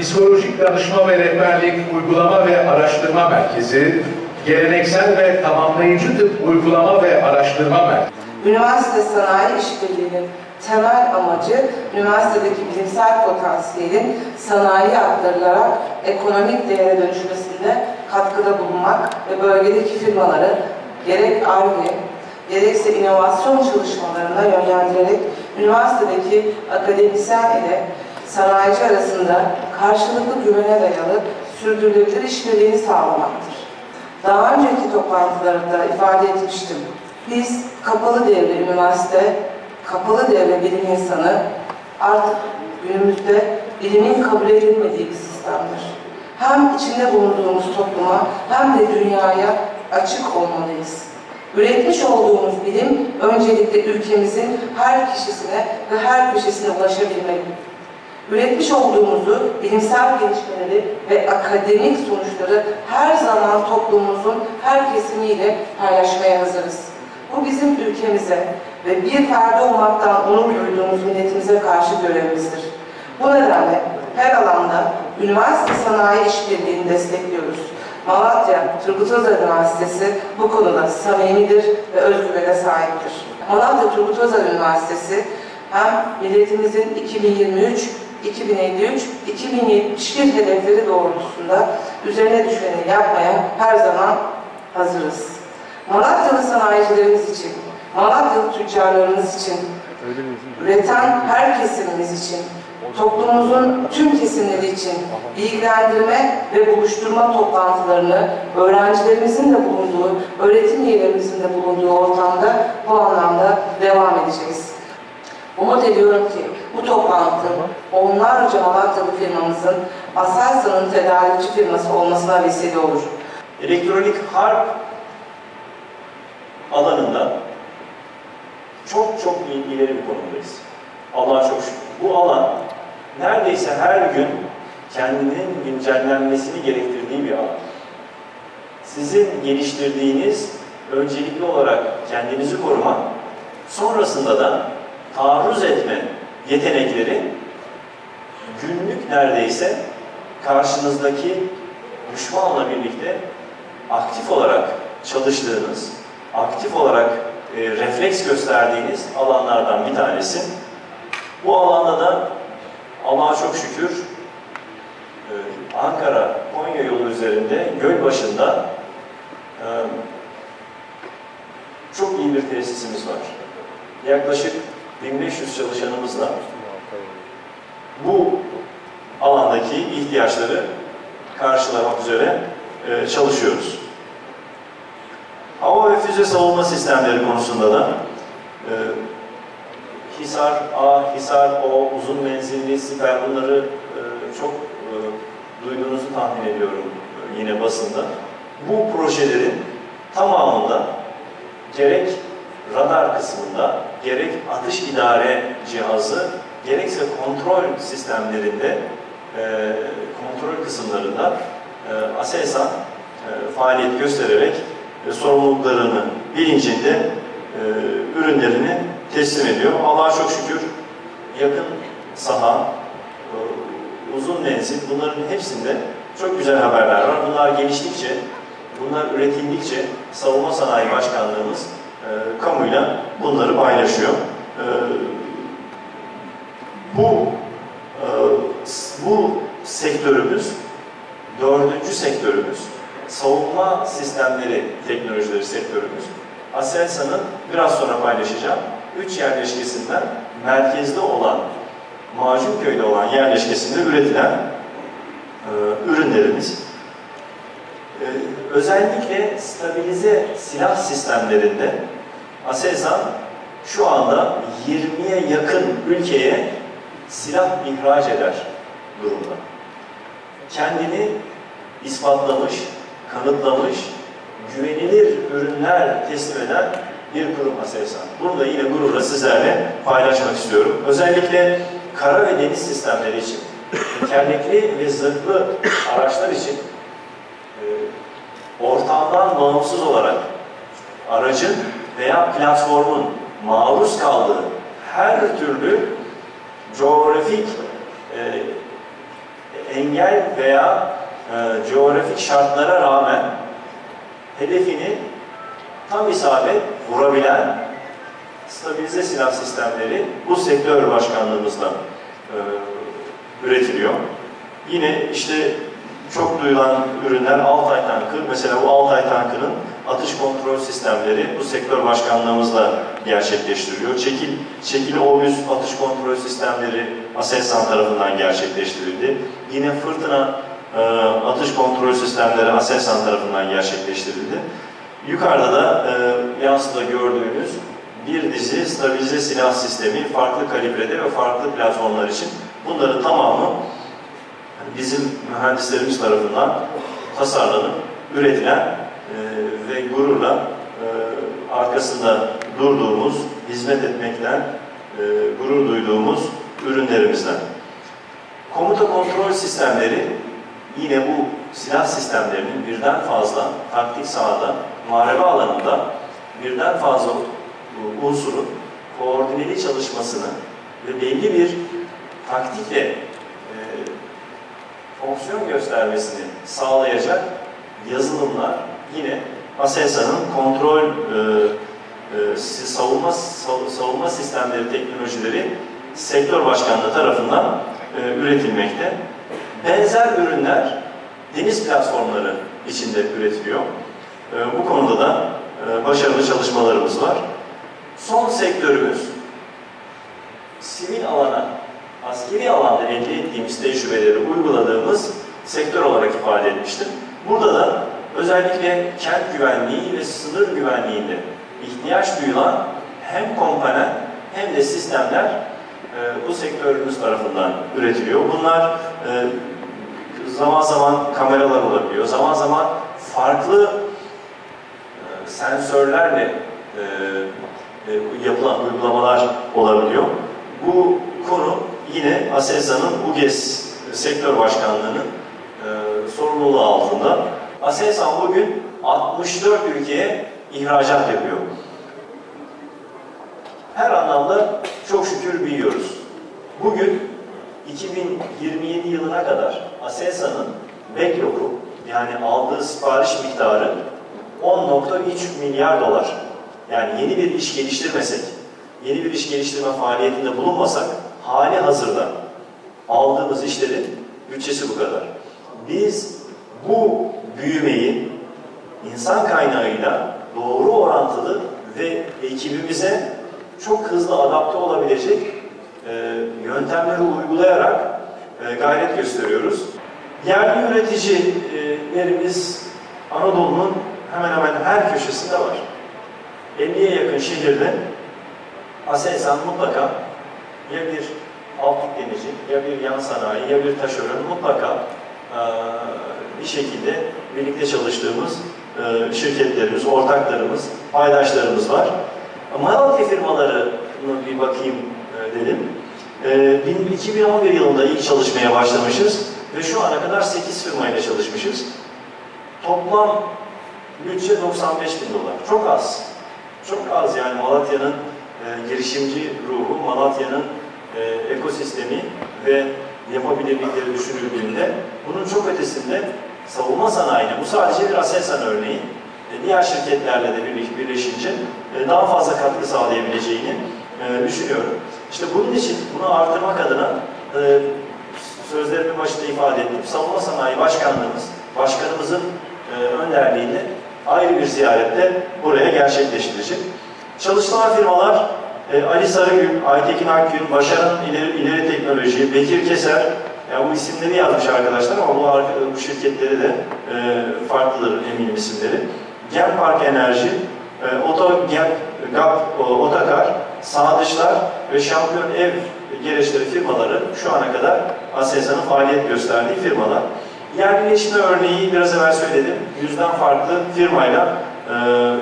Psikolojik Danışma ve Rehberlik Uygulama ve Araştırma Merkezi, Geleneksel ve Tamamlayıcı Tıp Uygulama ve Araştırma Merkezi, Üniversite sanayi işbirliğinin temel amacı üniversitedeki bilimsel potansiyelin sanayiye aktarılarak ekonomik değere dönüşmesinde katkıda bulunmak ve bölgedeki firmaları gerek ARGE gerekse inovasyon çalışmalarına yönlendirerek üniversitedeki akademisyen ile sanayici arasında karşılıklı güvene dayalı sürdürülebilir işbirliğini sağlamaktır. Daha önceki toplantılarında ifade etmiştim. Biz kapalı devre üniversite, kapalı devre bilim insanı artık günümüzde bilimin kabul edilmediği bir sistemdir. Hem içinde bulunduğumuz topluma hem de dünyaya açık olmalıyız. Üretmiş olduğumuz bilim öncelikle ülkemizin her kişisine ve her köşesine ulaşabilmeli. Üretmiş olduğumuzu, bilimsel gelişmeleri ve akademik sonuçları her zaman toplumumuzun her kesimiyle paylaşmaya hazırız. Bu bizim ülkemize ve bir ferdi olmaktan onur duyduğumuz milletimize karşı görevimizdir. Bu nedenle her alanda üniversite sanayi işbirliğini destekliyoruz. Malatya Turgut Özal Üniversitesi bu konuda samimidir ve özgüvene sahiptir. Malatya Turgut Özal Üniversitesi hem milletimizin 2023 2053, 2071 hedefleri doğrultusunda üzerine düşeni yapmaya her zaman hazırız. Malatyalı sanayicilerimiz için, Malatyalı tüccarlarımız için, üreten her kesimimiz için, toplumumuzun tüm kesimleri için bilgilendirme ve buluşturma toplantılarını öğrencilerimizin de bulunduğu, öğretim üyelerimizin de bulunduğu ortamda bu anlamda devam edeceğiz. Umut ediyorum ki bu toplantı onlarca Malatyalı firmamızın Aselsan'ın tedarikçi firması olmasına vesile olur. elektronik harp alanında çok çok il- ileri bir konumdayız. Allah'a çok şükür. Bu alan neredeyse her gün kendinin güncellenmesini gerektirdiği bir alan. Sizin geliştirdiğiniz öncelikli olarak kendinizi koruma, sonrasında da taarruz etme yetenekleri günlük neredeyse karşınızdaki düşmanla birlikte aktif olarak çalıştığınız, aktif olarak e, refleks gösterdiğiniz alanlardan bir tanesi. Bu alanda da Allah'a çok şükür e, Ankara-Konya yolu üzerinde Gölbaşı'nda e, çok iyi bir tesisimiz var. Yaklaşık 1500 çalışanımızla bu alandaki ihtiyaçları karşılamak üzere e, çalışıyoruz. Hava ve füze savunma sistemleri konusunda da e, Hisar A, Hisar O, uzun menzilli siper bunları e, çok e, duyduğunuzu tahmin ediyorum yine basında. Bu projelerin tamamında gerek radar kısmında, gerek atış idare cihazı, gerekse kontrol sistemlerinde, e, kontrol kısımlarında e, ASELSAN e, faaliyet göstererek e, sorumluluklarını bilincinde e, ürünlerini teslim ediyor. Allah'a çok şükür yakın saha, e, uzun menzil bunların hepsinde çok güzel haberler var. Bunlar geliştikçe, bunlar üretildikçe Savunma Sanayi Başkanlığımız e, kamuyla bunları paylaşıyor. E, bu e, bu sektörümüz dördüncü sektörümüz savunma sistemleri teknolojileri sektörümüz. Aselsan'ın biraz sonra paylaşacağım üç yerleşkesinden merkezde olan Macunköy'de olan yerleşkesinde üretilen e, ürünlerimiz. E, özellikle stabilize silah sistemlerinde Aselsan şu anda 20'ye yakın ülkeye silah ihraç eder durumda. Kendini ispatlamış, kanıtlamış, güvenilir ürünler teslim eden bir kurum Aselsan. Bunu da yine gururla sizlerle paylaşmak istiyorum. Özellikle kara ve deniz sistemleri için, tekerlekli ve zırhlı araçlar için e, ortamdan bağımsız olarak aracın veya platformun maruz kaldığı her türlü coğrafik e, engel veya e, coğrafik şartlara rağmen hedefini tam isabet vurabilen stabilize silah sistemleri bu sektör başkanlığımızda e, üretiliyor. Yine işte çok duyulan ürünler Altay tankı. Mesela bu Altay tankının atış kontrol sistemleri bu sektör başkanlığımızla gerçekleştiriliyor. Çekil, Çekil O100 atış kontrol sistemleri Aselsan tarafından gerçekleştirildi. Yine Fırtına e, atış kontrol sistemleri Aselsan tarafından gerçekleştirildi. Yukarıda da e, yansıda gördüğünüz bir dizi stabilize silah sistemi farklı kalibrede ve farklı platformlar için bunların tamamı bizim mühendislerimiz tarafından tasarlanıp üretilen e, ve gururla e, arkasında durduğumuz, hizmet etmekten e, gurur duyduğumuz ürünlerimizden. Komuta kontrol sistemleri yine bu silah sistemlerinin birden fazla taktik sahada, muharebe alanında birden fazla unsurun koordineli çalışmasını ve belli bir taktikle e, fonksiyon göstermesini sağlayacak yazılımlar yine ASELSA'nın kontrol e, e, savunma sav- savunma sistemleri teknolojileri sektör başkanlığı tarafından e, üretilmekte. Benzer ürünler deniz platformları içinde üretiliyor. E, bu konuda da e, başarılı çalışmalarımız var. Son sektörümüz sivil alana, askeri alanda elde ettiğimiz tecrübeleri uyguladığımız sektör olarak ifade etmiştim. Burada da özellikle kent güvenliği ve sınır güvenliğinde ihtiyaç duyulan hem komponent hem de sistemler e, bu sektörümüz tarafından üretiliyor. Bunlar e, zaman zaman kameralar olabiliyor, zaman zaman farklı e, sensörlerle e, e, yapılan uygulamalar olabiliyor. Bu konu yine ASELSA'nın UGES sektör başkanlığının e, sorumluluğu altında. ASELSAN bugün 64 ülkeye ihracat yapıyor. Her anlamda çok şükür büyüyoruz. Bugün 2027 yılına kadar ASELSA'nın backlog'u yani aldığı sipariş miktarı 10.3 milyar dolar. Yani yeni bir iş geliştirmesek, yeni bir iş geliştirme faaliyetinde bulunmasak hali hazırda aldığımız işlerin bütçesi bu kadar. Biz bu büyümeyi insan kaynağıyla doğru orantılı ve ekibimize çok hızlı adapte olabilecek e, yöntemleri uygulayarak e, gayret gösteriyoruz. Yerli üreticilerimiz Anadolu'nun hemen hemen her köşesinde var. 50'ye yakın şehirde Aselsan mutlaka ya bir alt yüklenici, ya bir yan sanayi, ya bir taşeron mutlaka bir şekilde birlikte çalıştığımız e, şirketlerimiz, ortaklarımız, paydaşlarımız var. Malatya firmalarına bir bakayım e, dedim. E, 2011 yılında ilk çalışmaya başlamışız ve şu ana kadar 8 firmayla çalışmışız. Toplam bütçe 95 bin dolar. Çok az. Çok az yani Malatya'nın e, girişimci ruhu, Malatya'nın e, ekosistemi ve yapabilirlikleri düşünüldüğünde bunun çok ötesinde savunma sanayine, bu sadece bir Aselsan örneği, e, diğer şirketlerle de birleş, birleşince e, daha fazla katkı sağlayabileceğini e, düşünüyorum. İşte bunun için bunu artırmak adına sözlerimin başında ifade ettiğim Savunma Sanayi Başkanlığımız, başkanımızın e, önderliğinde ayrı bir ziyarette buraya gerçekleştirecek. Çalışılan firmalar e, Ali Sarıgül, Aytekin Akgün, Başaran İleri, İleri Teknoloji, Bekir Keser, ya bu isimleri yazmış arkadaşlar ama bu, bu şirketleri de e, farklıdır eminim isimleri. Park Enerji, e, Oto Gap, Gap o, Otakar, Sağdışlar ve Şampiyon Ev gereçleri firmaları şu ana kadar Aselsan'ın faaliyet gösterdiği firmalar. Yerleşme örneği biraz evvel söyledim. Yüzden farklı firmayla e,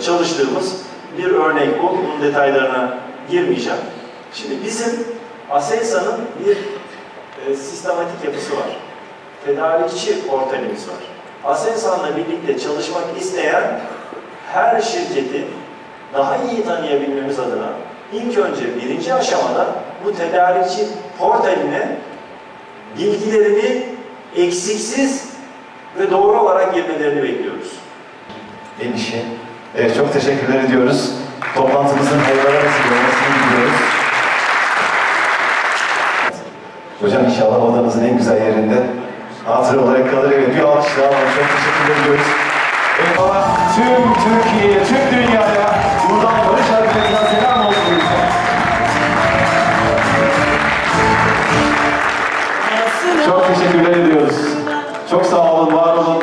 çalıştığımız bir örnek bu. Bunun detaylarına girmeyeceğim. Şimdi bizim Aselsan'ın bir e, sistematik yapısı var. Tedarikçi portalimiz var. Aselsan'la birlikte çalışmak isteyen her şirketi daha iyi tanıyabilmemiz adına ilk önce birinci aşamada bu tedarikçi portaline bilgilerini eksiksiz ve doğru olarak girmelerini bekliyoruz. Endişe. Evet çok teşekkürler ediyoruz. Toplantımızın hayırlara vesile olmasını diliyoruz. Hocam inşallah odanızın en güzel yerinde hatıra olarak kalır. Evet bir alkışla alalım. Çok teşekkür ediyoruz. Evet bana tüm Türkiye'ye, tüm dünyaya buradan Barış Arkadaşı'na selam olsun. Çok teşekkürler ediyoruz. Çok sağ olun, var olun.